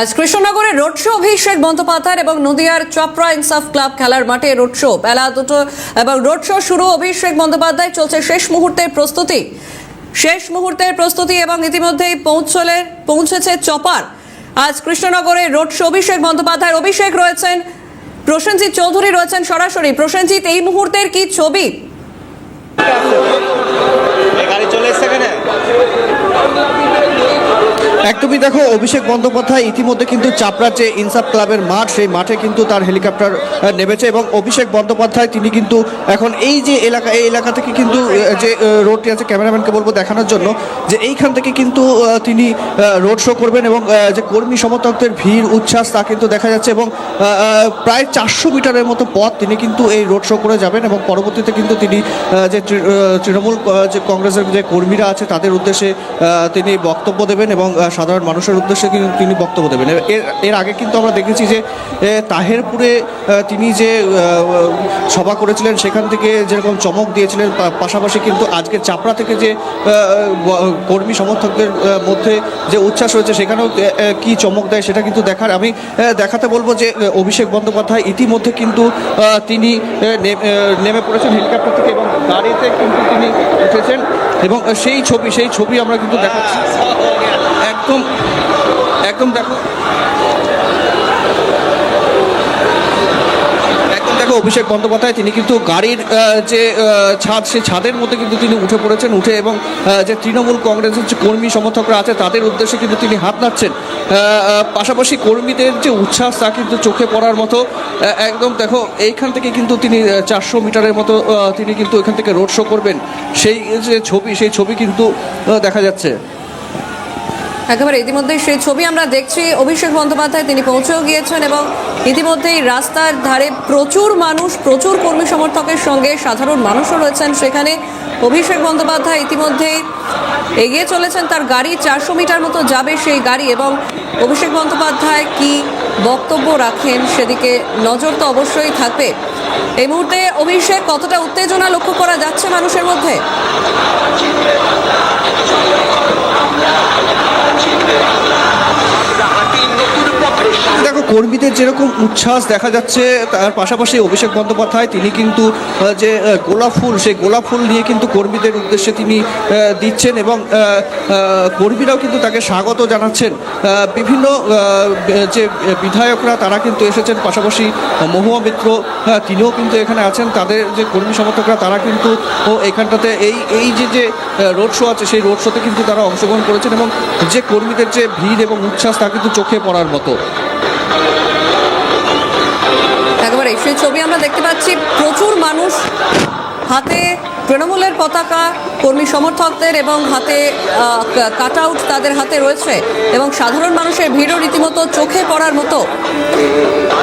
আজ কৃষ্ণনগরে road show Abhishek Bandyopadhyay এবং নদিয়ার চপরা ইনসাফ ক্লাব খেলার মাঠে রোড শো। বেলা দুটো এবং রোড শো শুরু, অভিষেক বন্দ্যোপাধ্যায় চলছে শেষ মুহূর্তের প্রস্তুতি। শেষ মুহূর্তের প্রস্তুতি এবং ইতিমধ্যেই পৌঁছলে পৌঁছেছে চপার। আজ কৃষ্ণনগরে রোড শো, অভিষেক বন্দ্যোপাধ্যায় অভিষেক রয়েছেন। প্রসেনজিৎ চৌধুরী রয়েছেন সরাসরি। প্রসেনজিৎ, এই মুহূর্তের কি ছবি এই গাড়ি চলে এসছে এখানে একদমই দেখো, অভিষেক বন্দ্যোপাধ্যায় ইতিমধ্যে কিন্তু চাপড়ার যে ইনসাফ ক্লাবের মাঠ, সেই মাঠে কিন্তু তার হেলিকপ্টার নেমেছে এবং অভিষেক বন্দ্যোপাধ্যায় তিনি কিন্তু এখন এই যে এলাকা, এই এলাকা থেকে কিন্তু যে রোডটি আছে ক্যামেরাম্যানকে বলব দেখানোর জন্য, যে এইখান থেকে কিন্তু তিনি রোড শো করবেন এবং যে কর্মী সমর্থকদের ভিড়, উচ্ছ্বাস তা কিন্তু দেখা যাচ্ছে এবং প্রায় চারশো মিটারের মতো পথ তিনি কিন্তু এই রোড শো করে যাবেন এবং পরবর্তীতে কিন্তু তিনি যে তৃণমূল যে কংগ্রেসের যে কর্মীরা আছে তাদের উদ্দেশ্যে তিনি বক্তব্য দেবেন এবং সাধারণ মানুষের উদ্দেশ্যে কিন্তু তিনি বক্তব্য দেবেন। এর এর আগে কিন্তু আমরা দেখেছি যে তাহেরপুরে তিনি যে সভা করেছিলেন, সেখান থেকে যেরকম চমক দিয়েছিলেন পাশাপাশি কিন্তু আজকে চাপড়া থেকে যে কর্মী সমর্থকদের মধ্যে যে উচ্ছ্বাস রয়েছে, সেখানেও কি চমক দেয় সেটা কিন্তু দেখার আমি দেখাতে বলব যে অভিষেক বন্দ্যোপাধ্যায় ইতিমধ্যে কিন্তু তিনি নেমে পড়েছেন হেলিকপ্টার থেকে এবং গাড়িতে কিন্তু তিনি উঠেছেন এবং সেই ছবি সেই ছবি আমরা কিন্তু দেখাচ্ছি। একদম একদম দেখো। দেখো অভিষেক বন্দ্যোপাধ্যায় তিনি কিন্তু গাড়ির যে ছাদ সেই ছাদের মধ্যে কিন্তু তিনি উঠে পড়েছেন উঠে এবং যে তৃণমূল কংগ্রেসের যে কর্মী সমর্থকরা আছে তাদের উদ্দেশ্যে কিন্তু তিনি হাত আহ, পাশাপাশি কর্মীদের যে উচ্ছ্বাস তা কিন্তু চোখে পড়ার মতো একদম দেখো এইখান থেকে কিন্তু তিনি চারশো মিটারের মতো তিনি কিন্তু এখান থেকে রোড শো করবেন। সেই যে ছবি সেই ছবি কিন্তু দেখা যাচ্ছে। একেবারে ইতিমধ্যে সেই ছবি আমরা দেখছি। অভিষেক বন্দ্যোপাধ্যায় তিনি পৌঁছেও গিয়েছেন এবং ইতিমধ্যেই রাস্তার ধারে প্রচুর মানুষ, প্রচুর কর্মী সমর্থকের সঙ্গে সাধারণ মানুষও রয়েছেন সেখানে। অভিষেক বন্দ্যোপাধ্যায় ইতিমধ্যেই এগিয়ে চলেছেন, তার গাড়ি চারশো মিটার মতো যাবে সেই গাড়ি এবং অভিষেক বন্দ্যোপাধ্যায় কি বক্তব্য রাখেন সেদিকে নজর তো অবশ্যই থাকবে। এই মুহূর্তে অভিষেক কতটা উত্তেজনা লক্ষ্য করা যাচ্ছে মানুষের মধ্যে দেখো কর্মীদের যেরকম উচ্ছ্বাস দেখা যাচ্ছে, তার পাশাপাশি অভিষেক বন্দ্যোপাধ্যায়, তিনি কিন্তু যে গোলাপ ফুল, সেই গোলাপ ফুল নিয়ে কিন্তু কর্মীদের উদ্দেশ্যে তিনি দিচ্ছেন এবং কর্মীরাও কিন্তু তাকে স্বাগত জানাচ্ছেন। বিভিন্ন যে বিধায়করা, তারা কিন্তু এসেছেন, পাশাপাশি মহুয়া মিত্র তিনিও কিন্তু এখানে আছেন। তাদের যে কর্মী সমর্থকরা, তারা কিন্তু এখানটাতে এই এই যে যে রোড শো আছে, সেই রোড শোতে কিন্তু তারা অংশগ্রহণ করেছেন এবং যে কর্মীদের যে ভিড় এবং উচ্ছ্বাস, তা কিন্তু চোখে পড়ার মতো। একেবারে সেই ছবি আমরা দেখতে পাচ্ছি। প্রচুর মানুষ হাতে তৃণমূলের পতাকা, কর্মী সমর্থকদের এবং হাতে কাট আউট তাদের হাতে রয়েছে এবং সাধারণ মানুষের ভিড়ও রীতিমতো চোখে পড়ার মতো।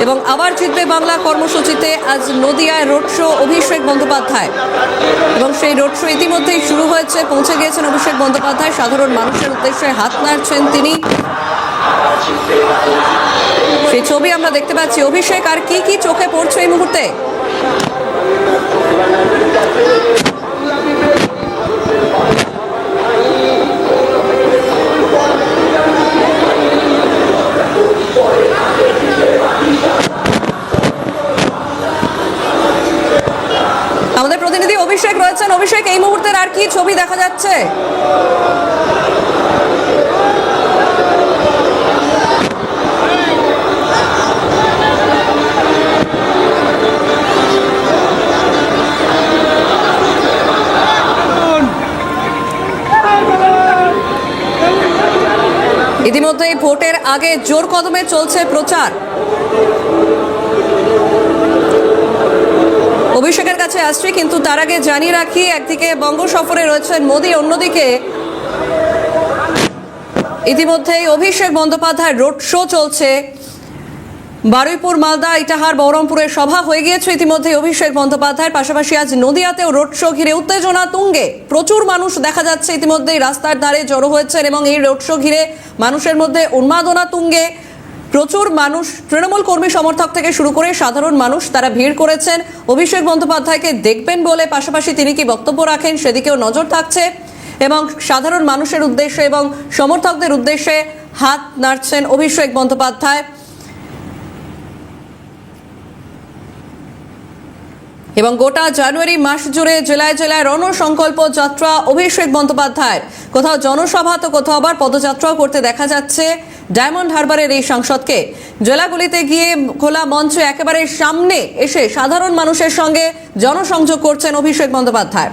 এবং আবার জিতবে বাংলা কর্মসূচিতে আজ নদিয়ায় রোড শো অভিষেক বন্দ্যোপাধ্যায়। এবং সেই রোড শো ইতিমধ্যেই শুরু হয়েছে, পৌঁছে গিয়েছেন অভিষেক বন্দ্যোপাধ্যায়। সাধারণ মানুষের উদ্দেশ্যে হাত নাড়ছেন তিনি। সেই ছবি আমরা দেখতে পাচ্ছি। অভিষেক, আর কি কি চোখে পড়ছে এই মুহূর্তে? আমাদের প্রতিনিধি অভিষেক রয়েছেন। অভিষেক, এই মুহূর্তের আর কি ছবি দেখা যাচ্ছে? ইতিমধ্যেই ভোটের আগে জোর কদমে চলছে প্রচার। অভিষেকের কাছে আসছি, কিন্তু তার আগে জানিয়ে রাখি, একদিকে বঙ্গ সফরে রয়েছেন মোদি, অন্যদিকে ইতিমধ্যেই অভিষেক বন্দ্যোপাধ্যায় রোড শো চলছে। বারুইপুর, মালদা, ইটাহার বহরমপুরের সভা হয়ে গিয়েছে। ইতিমধ্যে অভিষেক বন্দ্যোপাধ্যায়ের পাশাপাশি আজ নদিয়াতেও রোড শো ঘিরে উত্তেজনা তুঙ্গে। প্রচুর মানুষ দেখা যাচ্ছে ইতিমধ্যেই রাস্তার ধারে জড়ো হয়েছেন এবং এই রোড শো ঘিরে মানুষের মধ্যে উন্মাদনা তুঙ্গে। প্রচুর মানুষ, তৃণমূল কর্মী সমর্থক থেকে শুরু করে সাধারণ মানুষ তারা ভিড় করেছেন। অভিষেক বন্দ্যোপাধ্যায়কে দেখবেন বলে পাশাপাশি তিনি কি বক্তব্য রাখেন সেদিকেও নজর থাকছে। এবং সাধারণ মানুষের উদ্দেশ্যে এবং সমর্থকদের উদ্দেশ্যে হাত নাড়ছেন অভিষেক বন্দ্যোপাধ্যায়। এবং গোটা জানুয়ারি মাস জুড়ে জেলায় জেলায় রণসংকল্প যাত্রা, অভিষেক বন্দ্যোপাধ্যায়ের কোথাও জনসভা তো কোথাও আবার পদযাত্রাও করতে দেখা যাচ্ছে ডায়মন্ড হারবারের এই সাংসদকে। জেলাগুলিতে গিয়ে খোলা মঞ্চে একেবারে সামনে এসে সাধারণ মানুষের সঙ্গে জনসংযোগ করছেন অভিষেক বন্দ্যোপাধ্যায়।